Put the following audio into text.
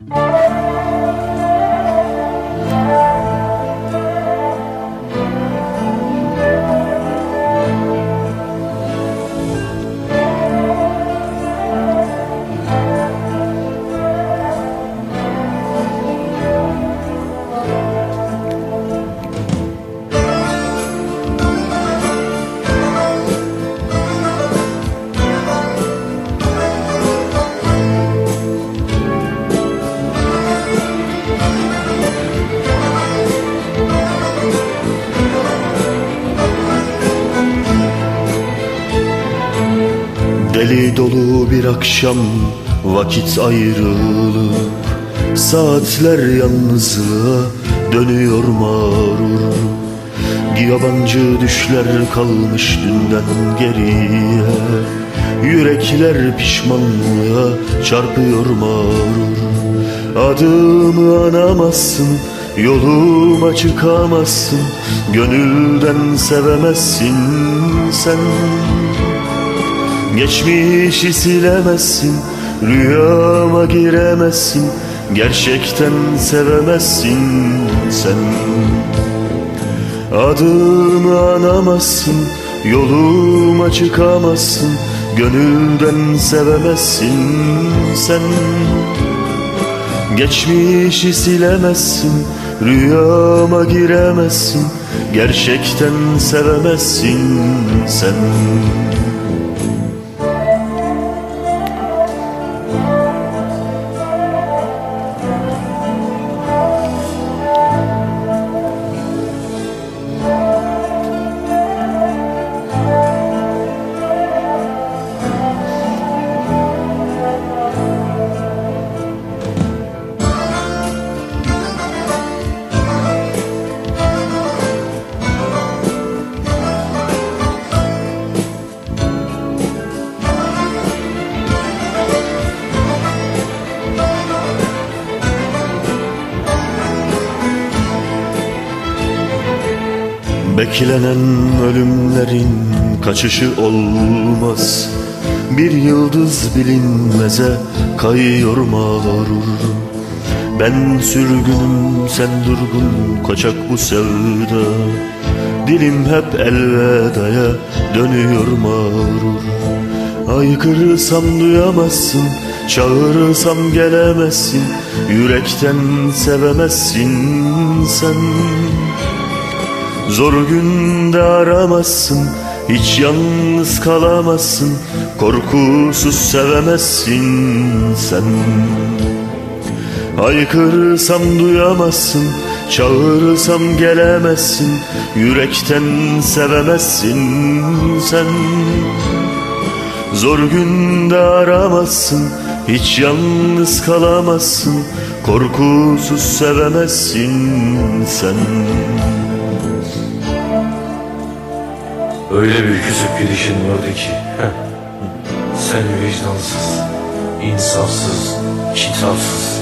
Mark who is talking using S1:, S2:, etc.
S1: Música Deli dolu bir akşam vakit ayrılıp Saatler yalnızlığa dönüyor mağrur. Yabancı düşler kalmış dünden geriye Yürekler pişmanlığa çarpıyor mağrur. Adımı anamazsın Yoluma çıkamazsın Gönülden sevemezsin sen Geçmişi silemezsin Rüyama giremezsin Gerçekten sevemezsin sen. Adımı anamazsın Yoluma çıkamazsın Gönülden sevemezsin sen. Geçmişi silemezsin Rüyama giremezsin Gerçekten sevemezsin sen Beklenen ölümlerin kaçışı olmaz. Bir yıldız bilinmeze kayıyor mağrur Ben sürgünüm sen durgun kaçak bu sevda. Dilim hep elvedaya dönüyor mağrur Aykırısam duyamazsın Çağırırsam gelemezsin. Yürekten sevemezsin sen Zor günde aramazsın Hiç yalnız kalamazsın Korkusuz sevemezsin sen. Haykırırsam duyamazsın Çağırırsam gelemezsin Yürekten sevemezsin sen. Zor günde aramazsın Hiç yalnız kalamazsın Korkusuz sevemezsin sen
S2: Öyle bir küsüp gidişin vardı ki. Sen vicdansız, insafsız, kitapsız